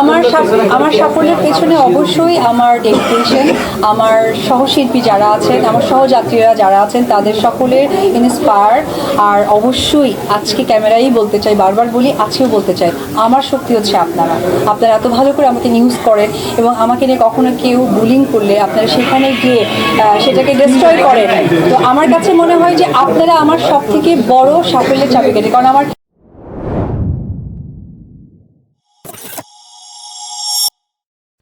আমার আমার সাফল্যের পেছনে অবশ্যই আমার ডেডিকেশন আমার সহশিল্পী যারা আছেন, আমার সহযাত্রীরা যারা আছেন, তাদের সকলের ইন্সপায়ার আর অবশ্যই আজকে ক্যামেরাই বলতে চাই, বারবার বলি, আজকেও বলতে চাই, আমার শক্তি হচ্ছে আপনারা। আপনারা এত ভালো করে আমাকে নিউজ করেন এবং আমাকে নিয়ে কখনো কেউ বুলিং করলে আপনারা সেখানে গিয়ে সেটাকে ডিস্ট্রয় করেন। তো আমার কাছে মনে হয় যে আপনারা আমার সব থেকে বড় সাফল্যের চাপে চাবিকাঠি। কারণ আমার